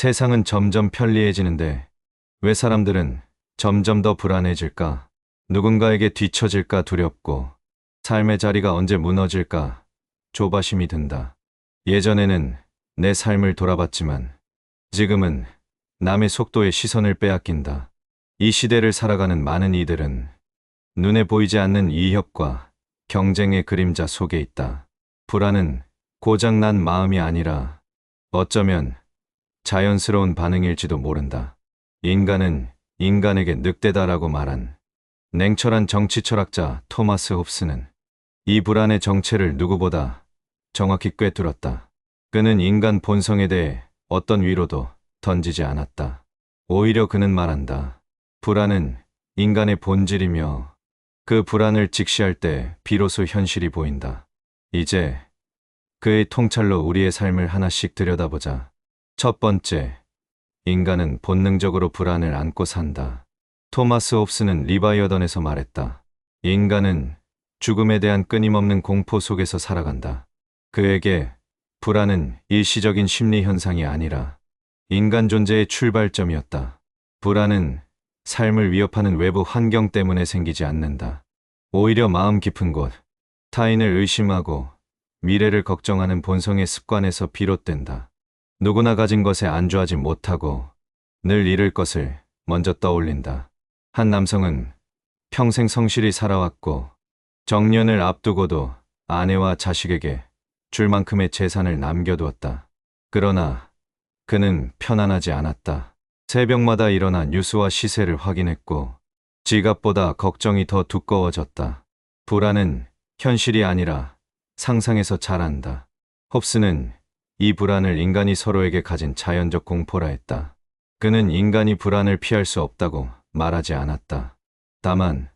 세상은 점점 편리해지는데 왜 사람들은 점점 더 불안해질까? 누군가에게 뒤처질까 두렵고 삶의 자리가 언제 무너질까 조바심이 든다. 예전에는 내 삶을 돌아봤지만 지금은 남의 속도에 시선을 빼앗긴다. 이 시대를 살아가는 많은 이들은 눈에 보이지 않는 위협과 경쟁의 그림자 속에 있다. 불안은 고장난 마음이 아니라 어쩌면 자연스러운 반응일지도 모른다. 인간은 인간에게 늑대다라고 말한 냉철한 정치 철학자 토마스 홉스는 이 불안의 정체를 누구보다 정확히 꿰뚫었다. 그는 인간 본성에 대해 어떤 위로도 던지지 않았다. 오히려 그는 말한다. 불안은 인간의 본질이며 그 불안을 직시할 때 비로소 현실이 보인다. 이제 그의 통찰로 우리의 삶을 하나씩 들여다보자. 첫 번째, 인간은 본능적으로 불안을 안고 산다. 토마스 홉스는 리바이어던에서 말했다. 인간은 죽음에 대한 끊임없는 공포 속에서 살아간다. 그에게 불안은 일시적인 심리 현상이 아니라 인간 존재의 출발점이었다. 불안은 삶을 위협하는 외부 환경 때문에 생기지 않는다. 오히려 마음 깊은 곳, 타인을 의심하고 미래를 걱정하는 본성의 습관에서 비롯된다. 누구나 가진 것에 안주하지 못하고 늘 잃을 것을 먼저 떠올린다. 한 남성은 평생 성실히 살아왔고 정년을 앞두고도 아내와 자식에게 줄 만큼의 재산을 남겨두었다. 그러나 그는 편안하지 않았다. 새벽마다 일어나 뉴스와 시세를 확인했고 지갑보다 걱정이 더 두꺼워졌다. 불안은 현실이 아니라 상상에서 자란다. 홉스는 이 불안을 인간이 서로에게 가진 자연적 공포라 했다. 그는 인간이 불안을 피할 수 없다고 말하지 않았다. 다만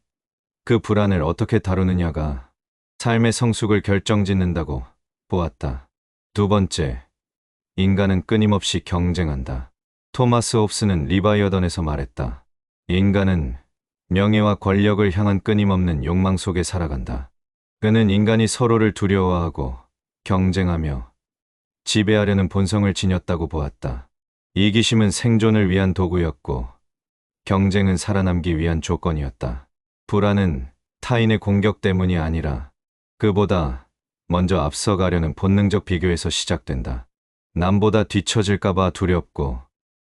그 불안을 어떻게 다루느냐가 삶의 성숙을 결정짓는다고 보았다. 두 번째, 인간은 끊임없이 경쟁한다. 토마스 홉스는 리바이어던에서 말했다. 인간은 명예와 권력을 향한 끊임없는 욕망 속에 살아간다. 그는 인간이 서로를 두려워하고 경쟁하며 지배하려는 본성을 지녔다고 보았다. 이기심은 생존을 위한 도구였고 경쟁은 살아남기 위한 조건이었다. 불안은 타인의 공격 때문이 아니라 그보다 먼저 앞서가려는 본능적 비교에서 시작된다. 남보다 뒤처질까봐 두렵고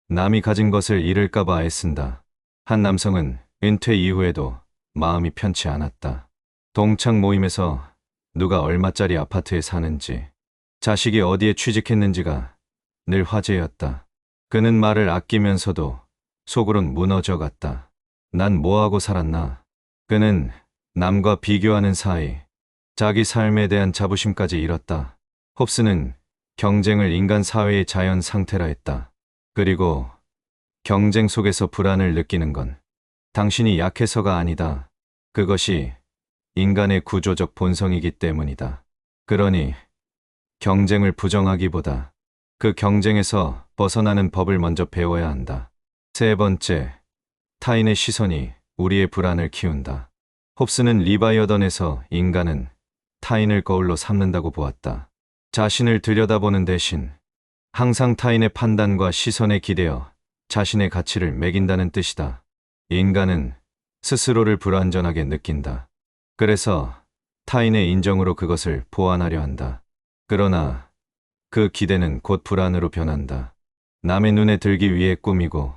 남이 가진 것을 잃을까봐 애쓴다. 한 남성은 은퇴 이후에도 마음이 편치 않았다. 동창 모임에서 누가 얼마짜리 아파트에 사는지, 자식이 어디에 취직했는지가 늘 화제였다. 그는 말을 아끼면서도 속으론 무너져 갔다. 난 뭐하고 살았나? 그는 남과 비교하는 사이 자기 삶에 대한 자부심까지 잃었다. 홉스는 경쟁을 인간 사회의 자연 상태라 했다. 그리고 경쟁 속에서 불안을 느끼는 건 당신이 약해서가 아니다. 그것이 인간의 구조적 본성이기 때문이다. 그러니 경쟁을 부정하기보다 그 경쟁에서 벗어나는 법을 먼저 배워야 한다. 세 번째, 타인의 시선이 우리의 불안을 키운다. 홉스는 리바이어던에서 인간은 타인을 거울로 삼는다고 보았다. 자신을 들여다보는 대신 항상 타인의 판단과 시선에 기대어 자신의 가치를 매긴다는 뜻이다. 인간은 스스로를 불완전하게 느낀다. 그래서 타인의 인정으로 그것을 보완하려 한다. 그러나 그 기대는 곧 불안으로 변한다. 남의 눈에 들기 위해 꾸미고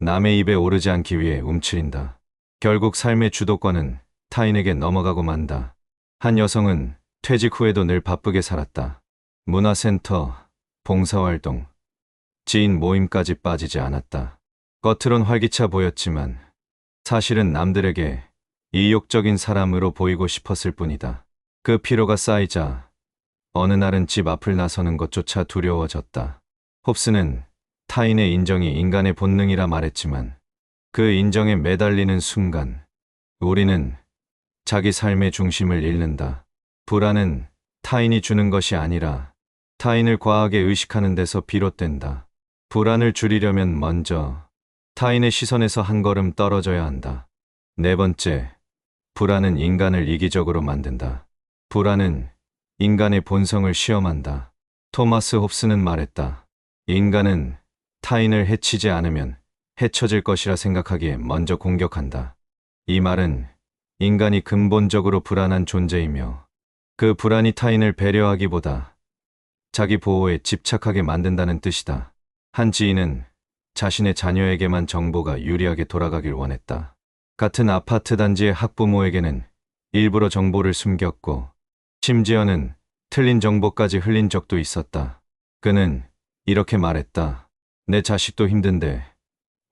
남의 입에 오르지 않기 위해 움츠린다. 결국 삶의 주도권은 타인에게 넘어가고 만다. 한 여성은 퇴직 후에도 늘 바쁘게 살았다. 문화센터, 봉사활동, 지인 모임까지 빠지지 않았다. 겉으론 활기차 보였지만 사실은 남들에게 이욕적인 사람으로 보이고 싶었을 뿐이다. 그 피로가 쌓이자 어느 날은 집 앞을 나서는 것조차 두려워졌다. 홉스는 타인의 인정이 인간의 본능이라 말했지만 그 인정에 매달리는 순간 우리는 자기 삶의 중심을 잃는다. 불안은 타인이 주는 것이 아니라 타인을 과하게 의식하는 데서 비롯된다. 불안을 줄이려면 먼저 타인의 시선에서 한 걸음 떨어져야 한다. 네 번째, 불안은 인간을 이기적으로 만든다. 불안은 인간의 본성을 시험한다. 토마스 홉스는 말했다. 인간은 타인을 해치지 않으면 해쳐질 것이라 생각하기에 먼저 공격한다. 이 말은 인간이 근본적으로 불안한 존재이며 그 불안이 타인을 배려하기보다 자기 보호에 집착하게 만든다는 뜻이다. 한 지인은 자신의 자녀에게만 정보가 유리하게 돌아가길 원했다. 같은 아파트 단지의 학부모에게는 일부러 정보를 숨겼고 심지어는 틀린 정보까지 흘린 적도 있었다. 그는 이렇게 말했다. 내 자식도 힘든데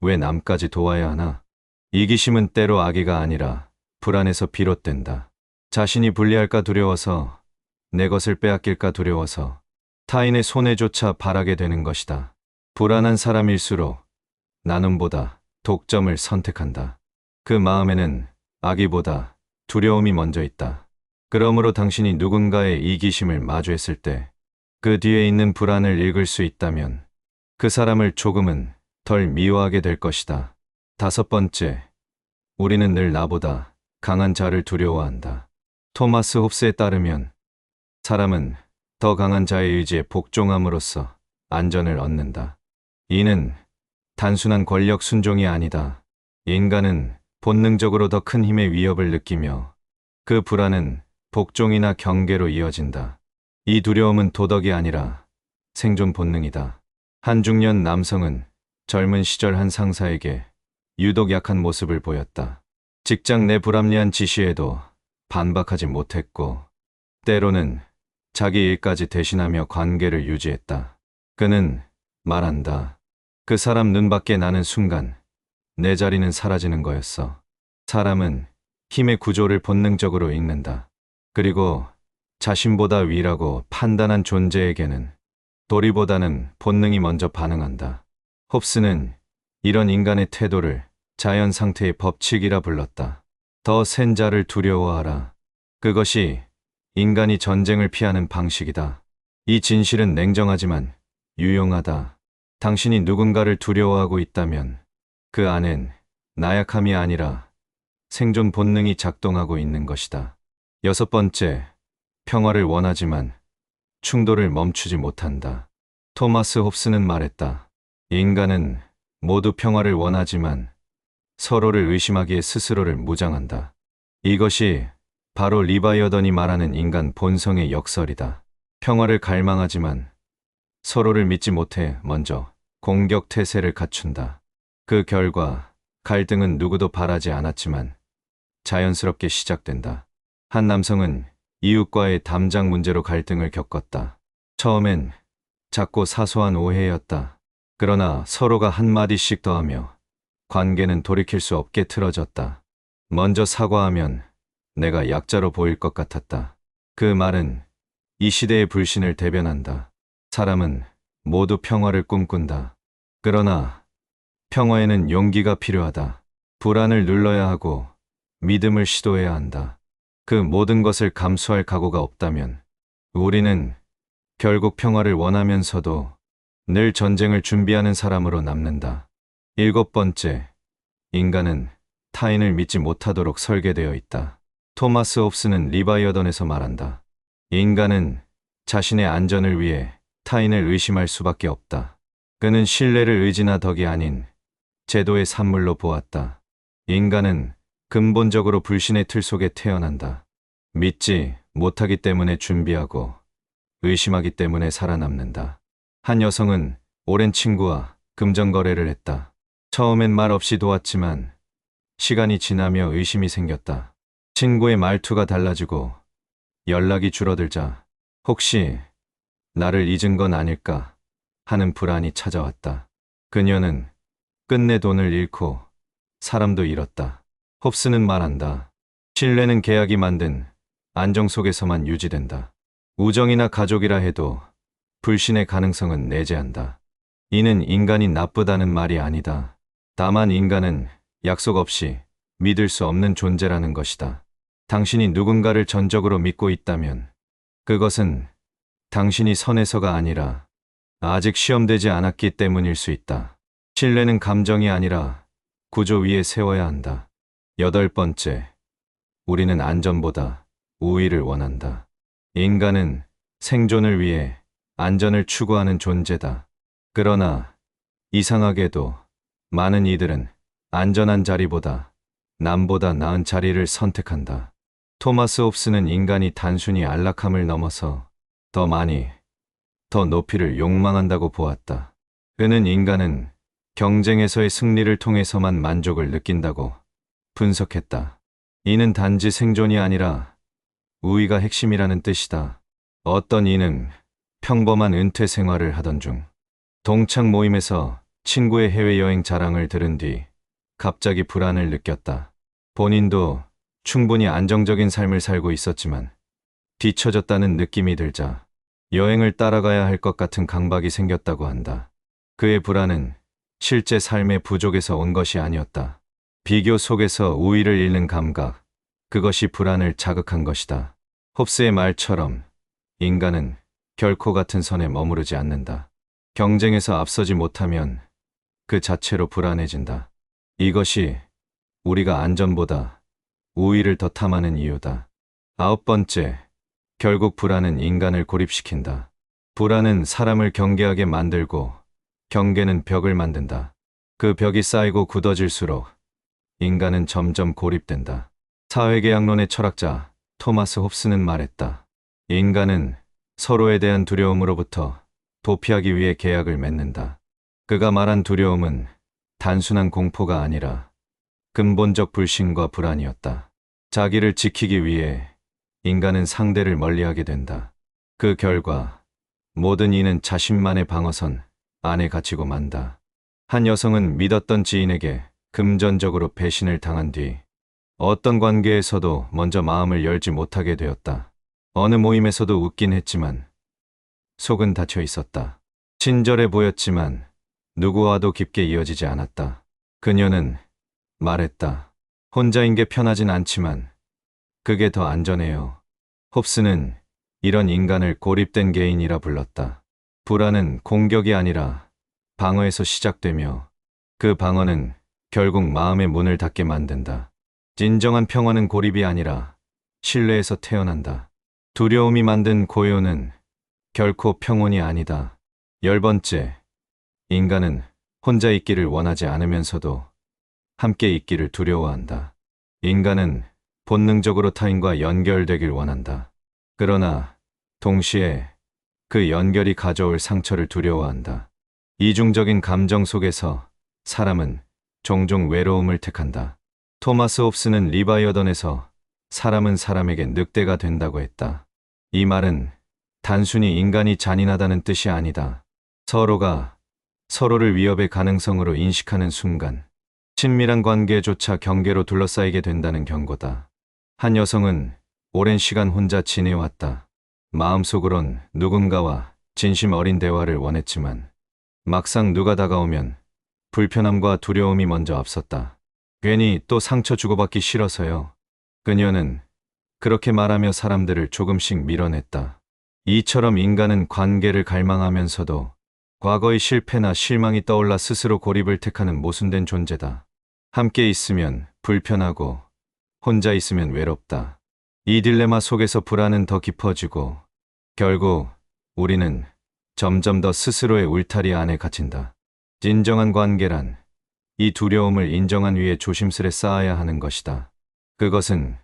왜 남까지 도와야 하나? 이기심은 때로 악의가 아니라 불안에서 비롯된다. 자신이 불리할까 두려워서 내 것을 빼앗길까 두려워서 타인의 손해조차 바라게 되는 것이다. 불안한 사람일수록 나눔보다 독점을 선택한다. 그 마음에는 악의보다 두려움이 먼저 있다. 그러므로 당신이 누군가의 이기심을 마주했을 때 그 뒤에 있는 불안을 읽을 수 있다면 그 사람을 조금은 덜 미워하게 될 것이다. 다섯 번째, 우리는 늘 나보다 강한 자를 두려워한다. 토마스 홉스에 따르면 사람은 더 강한 자의 의지에 복종함으로써 안전을 얻는다. 이는 단순한 권력 순종이 아니다. 인간은 본능적으로 더 큰 힘의 위협을 느끼며 그 불안은 복종이나 경계로 이어진다. 이 두려움은 도덕이 아니라 생존 본능이다. 한 중년 남성은 젊은 시절 한 상사에게 유독 약한 모습을 보였다. 직장 내 불합리한 지시에도 반박하지 못했고, 때로는 자기 일까지 대신하며 관계를 유지했다. 그는 말한다. 그 사람 눈 밖에 나는 순간 내 자리는 사라지는 거였어. 사람은 힘의 구조를 본능적으로 읽는다. 그리고 자신보다 위라고 판단한 존재에게는 도리보다는 본능이 먼저 반응한다. 홉스는 이런 인간의 태도를 자연 상태의 법칙이라 불렀다. 더 센 자를 두려워하라. 그것이 인간이 전쟁을 피하는 방식이다. 이 진실은 냉정하지만 유용하다. 당신이 누군가를 두려워하고 있다면 그 안엔 나약함이 아니라 생존 본능이 작동하고 있는 것이다. 여섯 번째, 평화를 원하지만 충돌을 멈추지 못한다. 토마스 홉스는 말했다. 인간은 모두 평화를 원하지만 서로를 의심하기에 스스로를 무장한다. 이것이 바로 리바이어던이 말하는 인간 본성의 역설이다. 평화를 갈망하지만 서로를 믿지 못해 먼저 공격 태세를 갖춘다. 그 결과 갈등은 누구도 바라지 않았지만 자연스럽게 시작된다. 한 남성은 이웃과의 담장 문제로 갈등을 겪었다. 처음엔 작고 사소한 오해였다. 그러나 서로가 한마디씩 더하며 관계는 돌이킬 수 없게 틀어졌다. 먼저 사과하면 내가 약자로 보일 것 같았다. 그 말은 이 시대의 불신을 대변한다. 사람은 모두 평화를 꿈꾼다. 그러나 평화에는 용기가 필요하다. 불안을 눌러야 하고 믿음을 시도해야 한다. 그 모든 것을 감수할 각오가 없다면 우리는 결국 평화를 원하면서도 늘 전쟁을 준비하는 사람으로 남는다. 일곱 번째, 인간은 타인을 믿지 못하도록 설계되어 있다. 토마스 홉스는 리바이어던에서 말한다. 인간은 자신의 안전을 위해 타인을 의심할 수밖에 없다. 그는 신뢰를 의지나 덕이 아닌 제도의 산물로 보았다. 인간은 근본적으로 불신의 틀 속에 태어난다. 믿지 못하기 때문에 준비하고 의심하기 때문에 살아남는다. 한 여성은 오랜 친구와 금전거래를 했다. 처음엔 말 없이 도왔지만 시간이 지나며 의심이 생겼다. 친구의 말투가 달라지고 연락이 줄어들자 혹시 나를 잊은 건 아닐까 하는 불안이 찾아왔다. 그녀는 끝내 돈을 잃고 사람도 잃었다. 홉스는 말한다. 신뢰는 계약이 만든 안정 속에서만 유지된다. 우정이나 가족이라 해도 불신의 가능성은 내재한다. 이는 인간이 나쁘다는 말이 아니다. 다만 인간은 약속 없이 믿을 수 없는 존재라는 것이다. 당신이 누군가를 전적으로 믿고 있다면 그것은 당신이 선에서가 아니라 아직 시험되지 않았기 때문일 수 있다. 신뢰는 감정이 아니라 구조 위에 세워야 한다. 여덟 번째, 우리는 안전보다 우위를 원한다. 인간은 생존을 위해 안전을 추구하는 존재다. 그러나 이상하게도 많은 이들은 안전한 자리보다 남보다 나은 자리를 선택한다. 토마스 홉스는 인간이 단순히 안락함을 넘어서 더 많이, 더 높이를 욕망한다고 보았다. 그는 인간은 경쟁에서의 승리를 통해서만 만족을 느낀다고 분석했다. 이는 단지 생존이 아니라 우위가 핵심이라는 뜻이다. 어떤 이는 평범한 은퇴 생활을 하던 중 동창 모임에서 친구의 해외여행 자랑을 들은 뒤 갑자기 불안을 느꼈다. 본인도 충분히 안정적인 삶을 살고 있었지만 뒤처졌다는 느낌이 들자 여행을 따라가야 할 것 같은 강박이 생겼다고 한다. 그의 불안은 실제 삶의 부족에서 온 것이 아니었다. 비교 속에서 우위를 잃는 감각, 그것이 불안을 자극한 것이다. 홉스의 말처럼 인간은 결코 같은 선에 머무르지 않는다. 경쟁에서 앞서지 못하면 그 자체로 불안해진다. 이것이 우리가 안전보다 우위를 더 탐하는 이유다. 아홉 번째, 결국 불안은 인간을 고립시킨다. 불안은 사람을 경계하게 만들고 경계는 벽을 만든다. 그 벽이 쌓이고 굳어질수록 인간은 점점 고립된다. 사회계약론의 철학자 토마스 홉스는 말했다. 인간은 서로에 대한 두려움으로부터 도피하기 위해 계약을 맺는다. 그가 말한 두려움은 단순한 공포가 아니라 근본적 불신과 불안이었다. 자기를 지키기 위해 인간은 상대를 멀리하게 된다. 그 결과 모든 이는 자신만의 방어선 안에 갇히고 만다. 한 여성은 믿었던 지인에게 금전적으로 배신을 당한 뒤 어떤 관계에서도 먼저 마음을 열지 못하게 되었다. 어느 모임에서도 웃긴 했지만 속은 닫혀 있었다. 친절해 보였지만 누구와도 깊게 이어지지 않았다. 그녀는 말했다. 혼자인 게 편하진 않지만 그게 더 안전해요. 홉스는 이런 인간을 고립된 개인이라 불렀다. 불안은 공격이 아니라 방어에서 시작되며 그 방어는 결국 마음의 문을 닫게 만든다. 진정한 평화는 고립이 아니라 신뢰에서 태어난다. 두려움이 만든 고요는 결코 평온이 아니다. 열 번째, 인간은 혼자 있기를 원하지 않으면서도 함께 있기를 두려워한다. 인간은 본능적으로 타인과 연결되길 원한다. 그러나 동시에 그 연결이 가져올 상처를 두려워한다. 이중적인 감정 속에서 사람은 종종 외로움을 택한다. 토마스 홉스는 리바이어던에서 사람은 사람에게 늑대가 된다고 했다. 이 말은 단순히 인간이 잔인하다는 뜻이 아니다. 서로가 서로를 위협의 가능성으로 인식하는 순간 친밀한 관계조차 경계로 둘러싸이게 된다는 경고다. 한 여성은 오랜 시간 혼자 지내왔다. 마음속으론 누군가와 진심 어린 대화를 원했지만 막상 누가 다가오면 불편함과 두려움이 먼저 앞섰다. 괜히 또 상처 주고받기 싫어서요. 그녀는 그렇게 말하며 사람들을 조금씩 밀어냈다. 이처럼 인간은 관계를 갈망하면서도 과거의 실패나 실망이 떠올라 스스로 고립을 택하는 모순된 존재다. 함께 있으면 불편하고 혼자 있으면 외롭다. 이 딜레마 속에서 불안은 더 깊어지고 결국 우리는 점점 더 스스로의 울타리 안에 갇힌다. 진정한 관계란 이 두려움을 인정한 위에 조심스레 쌓아야 하는 것이다. 그것은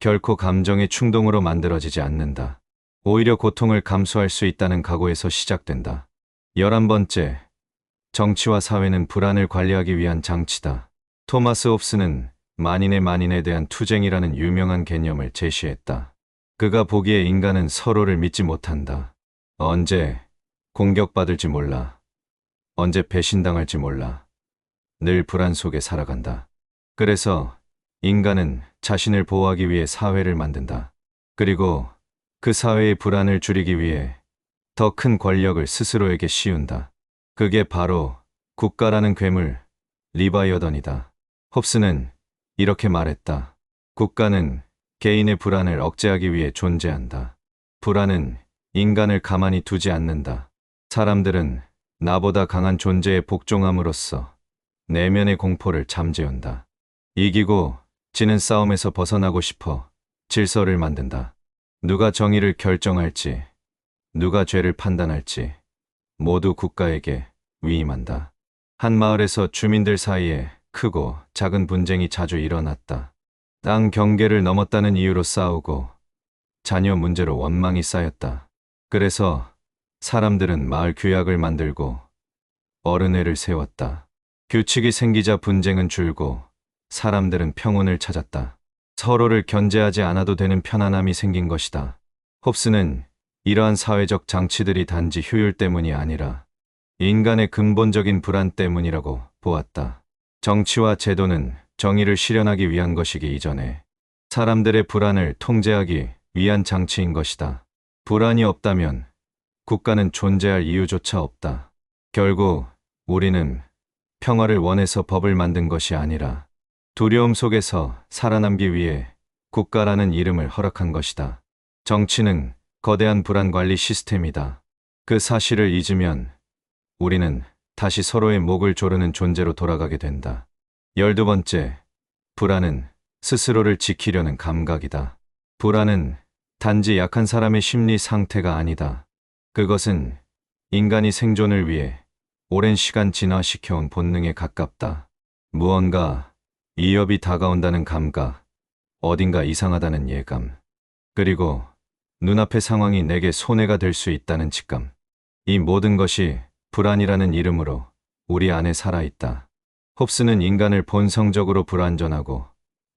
결코 감정의 충동으로 만들어지지 않는다. 오히려 고통을 감수할 수 있다는 각오에서 시작된다. 열한 번째, 정치와 사회는 불안을 관리하기 위한 장치다. 토마스 홉스는 만인의 만인에 대한 투쟁이라는 유명한 개념을 제시했다. 그가 보기에 인간은 서로를 믿지 못한다. 언제 공격받을지 몰라. 언제 배신당할지 몰라. 늘 불안 속에 살아간다. 그래서 인간은 자신을 보호하기 위해 사회를 만든다. 그리고 그 사회의 불안을 줄이기 위해 더 큰 권력을 스스로에게 씌운다. 그게 바로 국가라는 괴물, 리바이어던이다. 홉스는 이렇게 말했다. 국가는 개인의 불안을 억제하기 위해 존재한다. 불안은 인간을 가만히 두지 않는다. 사람들은 나보다 강한 존재에 복종함으로써 내면의 공포를 잠재운다. 이기고 지는 싸움에서 벗어나고 싶어 질서를 만든다. 누가 정의를 결정할지, 누가 죄를 판단할지 모두 국가에게 위임한다. 한 마을에서 주민들 사이에 크고 작은 분쟁이 자주 일어났다. 땅 경계를 넘었다는 이유로 싸우고 자녀 문제로 원망이 쌓였다. 그래서 사람들은 마을 규약을 만들고 어른회를 세웠다. 규칙이 생기자 분쟁은 줄고 사람들은 평온을 찾았다. 서로를 견제하지 않아도 되는 편안함이 생긴 것이다. 홉스는 이러한 사회적 장치들이 단지 효율 때문이 아니라 인간의 근본적인 불안 때문이라고 보았다. 정치와 제도는 정의를 실현하기 위한 것이기 이전에 사람들의 불안을 통제하기 위한 장치인 것이다. 불안이 없다면 국가는 존재할 이유조차 없다. 결국 우리는 평화를 원해서 법을 만든 것이 아니라 두려움 속에서 살아남기 위해 국가라는 이름을 허락한 것이다. 정치는 거대한 불안 관리 시스템이다. 그 사실을 잊으면 우리는 다시 서로의 목을 조르는 존재로 돌아가게 된다. 열두 번째, 불안은 스스로를 지키려는 감각이다. 불안은 단지 약한 사람의 심리 상태가 아니다. 그것은 인간이 생존을 위해 오랜 시간 진화시켜온 본능에 가깝다. 무언가 위협이 다가온다는 감각, 어딘가 이상하다는 예감, 그리고 눈앞의 상황이 내게 손해가 될 수 있다는 직감. 이 모든 것이 불안이라는 이름으로 우리 안에 살아있다. 홉스는 인간을 본성적으로 불완전하고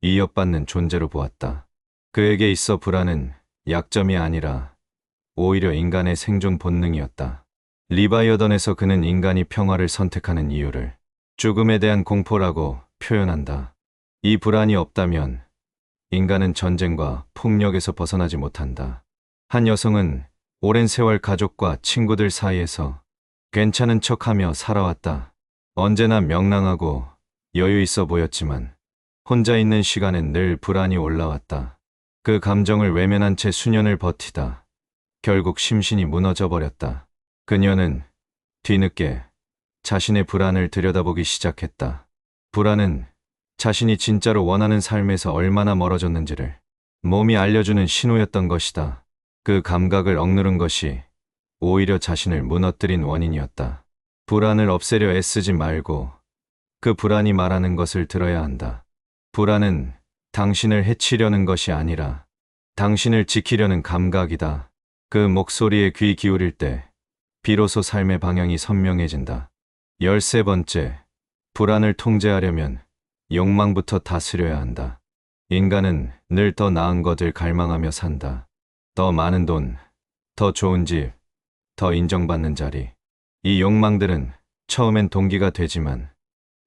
위협받는 존재로 보았다. 그에게 있어 불안은 약점이 아니라 오히려 인간의 생존 본능이었다. 리바이어던에서 그는 인간이 평화를 선택하는 이유를 죽음에 대한 공포라고 표현한다. 이 불안이 없다면 인간은 전쟁과 폭력에서 벗어나지 못한다. 한 여성은 오랜 세월 가족과 친구들 사이에서 괜찮은 척하며 살아왔다. 언제나 명랑하고 여유 있어 보였지만 혼자 있는 시간엔 늘 불안이 올라왔다. 그 감정을 외면한 채 수년을 버티다 결국 심신이 무너져 버렸다. 그녀는 뒤늦게 자신의 불안을 들여다보기 시작했다. 불안은 자신이 진짜로 원하는 삶에서 얼마나 멀어졌는지를 몸이 알려주는 신호였던 것이다. 그 감각을 억누른 것이 오히려 자신을 무너뜨린 원인이었다. 불안을 없애려 애쓰지 말고 그 불안이 말하는 것을 들어야 한다. 불안은 당신을 해치려는 것이 아니라 당신을 지키려는 감각이다. 그 목소리에 귀 기울일 때 비로소 삶의 방향이 선명해진다. 열세 번째, 불안을 통제하려면 욕망부터 다스려야 한다. 인간은 늘 더 나은 것을 갈망하며 산다. 더 많은 돈, 더 좋은 집, 더 인정받는 자리. 이 욕망들은 처음엔 동기가 되지만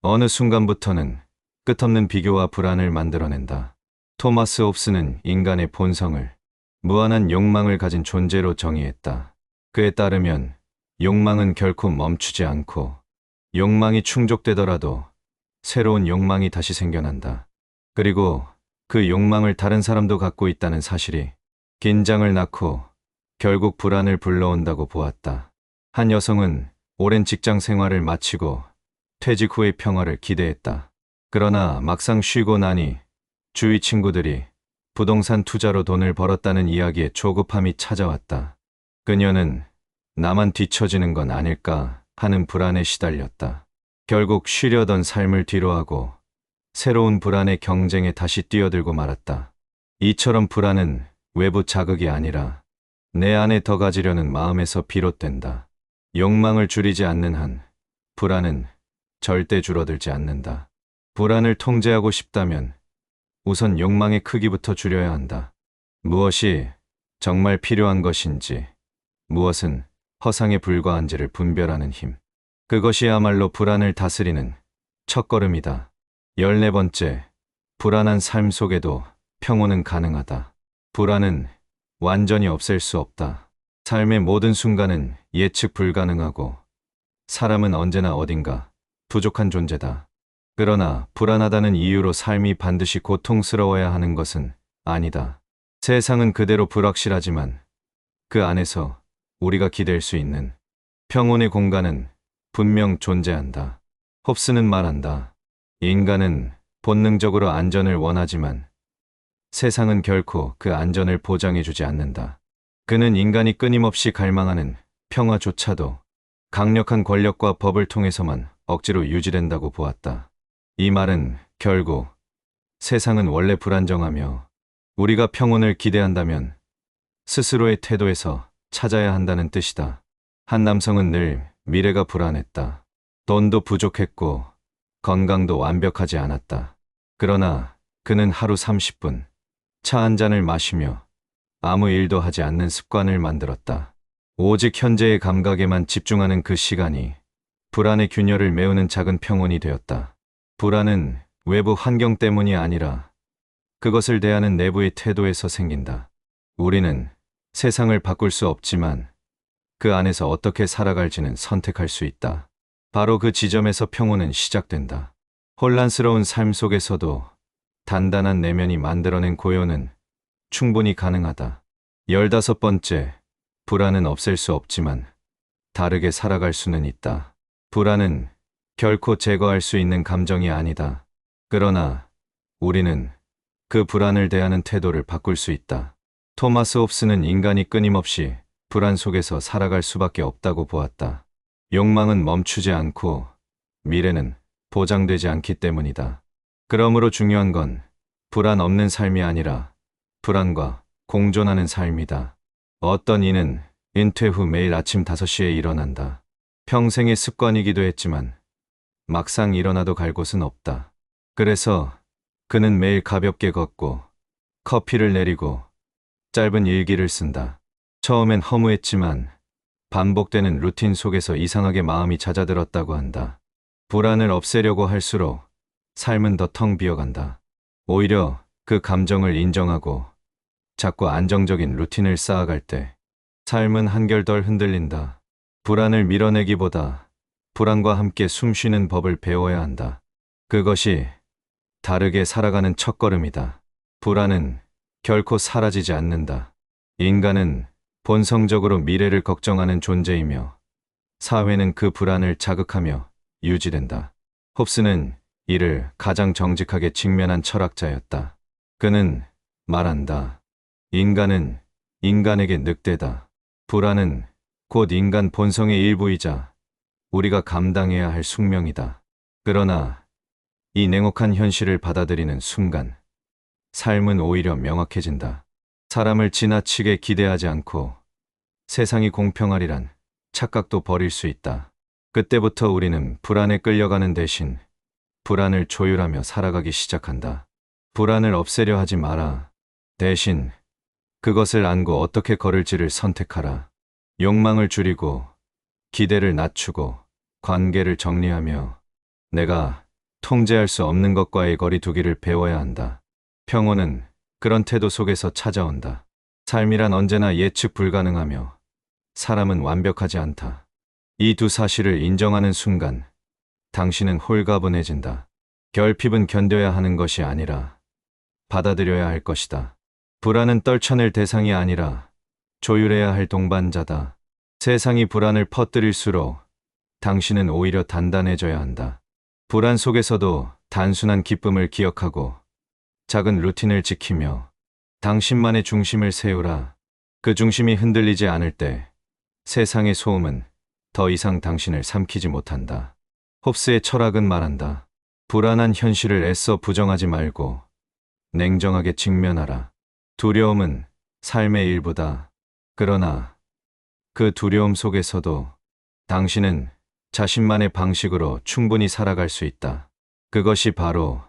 어느 순간부터는 끝없는 비교와 불안을 만들어낸다. 토마스 홉스는 인간의 본성을 무한한 욕망을 가진 존재로 정의했다. 그에 따르면 욕망은 결코 멈추지 않고 욕망이 충족되더라도 새로운 욕망이 다시 생겨난다. 그리고 그 욕망을 다른 사람도 갖고 있다는 사실이 긴장을 낳고 결국 불안을 불러온다고 보았다. 한 여성은 오랜 직장 생활을 마치고 퇴직 후의 평화를 기대했다. 그러나 막상 쉬고 나니 주위 친구들이 부동산 투자로 돈을 벌었다는 이야기에 조급함이 찾아왔다. 그녀는 나만 뒤처지는 건 아닐까 하는 불안에 시달렸다. 결국 쉬려던 삶을 뒤로하고 새로운 불안의 경쟁에 다시 뛰어들고 말았다. 이처럼 불안은 외부 자극이 아니라 내 안에 더 가지려는 마음에서 비롯된다. 욕망을 줄이지 않는 한 불안은 절대 줄어들지 않는다. 불안을 통제하고 싶다면 우선 욕망의 크기부터 줄여야 한다. 무엇이 정말 필요한 것인지, 무엇은 허상에 불과한지를 분별하는 힘. 그것이야말로 불안을 다스리는 첫걸음이다. 열네 번째, 불안한 삶 속에도 평온은 가능하다. 불안은 완전히 없앨 수 없다. 삶의 모든 순간은 예측 불가능하고 사람은 언제나 어딘가 부족한 존재다. 그러나 불안하다는 이유로 삶이 반드시 고통스러워야 하는 것은 아니다. 세상은 그대로 불확실하지만 그 안에서 우리가 기댈 수 있는 평온의 공간은 분명 존재한다. 홉스는 말한다. 인간은 본능적으로 안전을 원하지만 세상은 결코 그 안전을 보장해주지 않는다. 그는 인간이 끊임없이 갈망하는 평화조차도 강력한 권력과 법을 통해서만 억지로 유지된다고 보았다. 이 말은 결국 세상은 원래 불안정하며 우리가 평온을 기대한다면 스스로의 태도에서 찾아야 한다는 뜻이다. 한 남성은 늘 미래가 불안했다. 돈도 부족했고 건강도 완벽하지 않았다. 그러나 그는 하루 30분 차 한 잔을 마시며 아무 일도 하지 않는 습관을 만들었다. 오직 현재의 감각에만 집중하는 그 시간이 불안의 균열을 메우는 작은 평온이 되었다. 불안은 외부 환경 때문이 아니라 그것을 대하는 내부의 태도에서 생긴다. 우리는 세상을 바꿀 수 없지만 그 안에서 어떻게 살아갈지는 선택할 수 있다. 바로 그 지점에서 평온은 시작된다. 혼란스러운 삶 속에서도 단단한 내면이 만들어낸 고요는 충분히 가능하다. 열다섯 번째, 불안은 없앨 수 없지만 다르게 살아갈 수는 있다. 불안은 결코 제거할 수 있는 감정이 아니다. 그러나 우리는 그 불안을 대하는 태도를 바꿀 수 있다. 토마스 홉스는 인간이 끊임없이 불안 속에서 살아갈 수밖에 없다고 보았다. 욕망은 멈추지 않고 미래는 보장되지 않기 때문이다. 그러므로 중요한 건 불안 없는 삶이 아니라 불안과 공존하는 삶이다. 어떤 이는 은퇴 후 매일 아침 5시에 일어난다. 평생의 습관이기도 했지만 막상 일어나도 갈 곳은 없다. 그래서 그는 매일 가볍게 걷고 커피를 내리고 짧은 일기를 쓴다. 처음엔 허무했지만 반복되는 루틴 속에서 이상하게 마음이 잦아들었다고 한다. 불안을 없애려고 할수록 삶은 더 텅 비어간다. 오히려 그 감정을 인정하고 자꾸 안정적인 루틴을 쌓아갈 때 삶은 한결 덜 흔들린다. 불안을 밀어내기보다 불안과 함께 숨 쉬는 법을 배워야 한다. 그것이 다르게 살아가는 첫걸음이다. 불안은 결코 사라지지 않는다. 인간은 본성적으로 미래를 걱정하는 존재이며 사회는 그 불안을 자극하며 유지된다. 홉스는 이를 가장 정직하게 직면한 철학자였다. 그는 말한다. 인간은 인간에게 늑대다. 불안은 곧 인간 본성의 일부이자 우리가 감당해야 할 숙명이다. 그러나 이 냉혹한 현실을 받아들이는 순간 삶은 오히려 명확해진다. 사람을 지나치게 기대하지 않고 세상이 공평하리란 착각도 버릴 수 있다. 그때부터 우리는 불안에 끌려가는 대신 불안을 조율하며 살아가기 시작한다. 불안을 없애려 하지 마라. 대신 그것을 안고 어떻게 걸을지를 선택하라. 욕망을 줄이고 기대를 낮추고 관계를 정리하며 내가 통제할 수 없는 것과의 거리 두기를 배워야 한다. 평온은 그런 태도 속에서 찾아온다. 삶이란 언제나 예측 불가능하며 사람은 완벽하지 않다. 이 두 사실을 인정하는 순간 당신은 홀가분해진다. 결핍은 견뎌야 하는 것이 아니라 받아들여야 할 것이다. 불안은 떨쳐낼 대상이 아니라 조율해야 할 동반자다. 세상이 불안을 퍼뜨릴수록 당신은 오히려 단단해져야 한다. 불안 속에서도 단순한 기쁨을 기억하고 작은 루틴을 지키며 당신만의 중심을 세우라. 그 중심이 흔들리지 않을 때 세상의 소음은 더 이상 당신을 삼키지 못한다. 홉스의 철학은 말한다. 불안한 현실을 애써 부정하지 말고 냉정하게 직면하라. 두려움은 삶의 일부다. 그러나 그 두려움 속에서도 당신은 자신만의 방식으로 충분히 살아갈 수 있다. 그것이 바로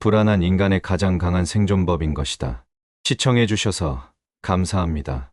불안한 인간의 가장 강한 생존법인 것이다. 시청해 주셔서 감사합니다.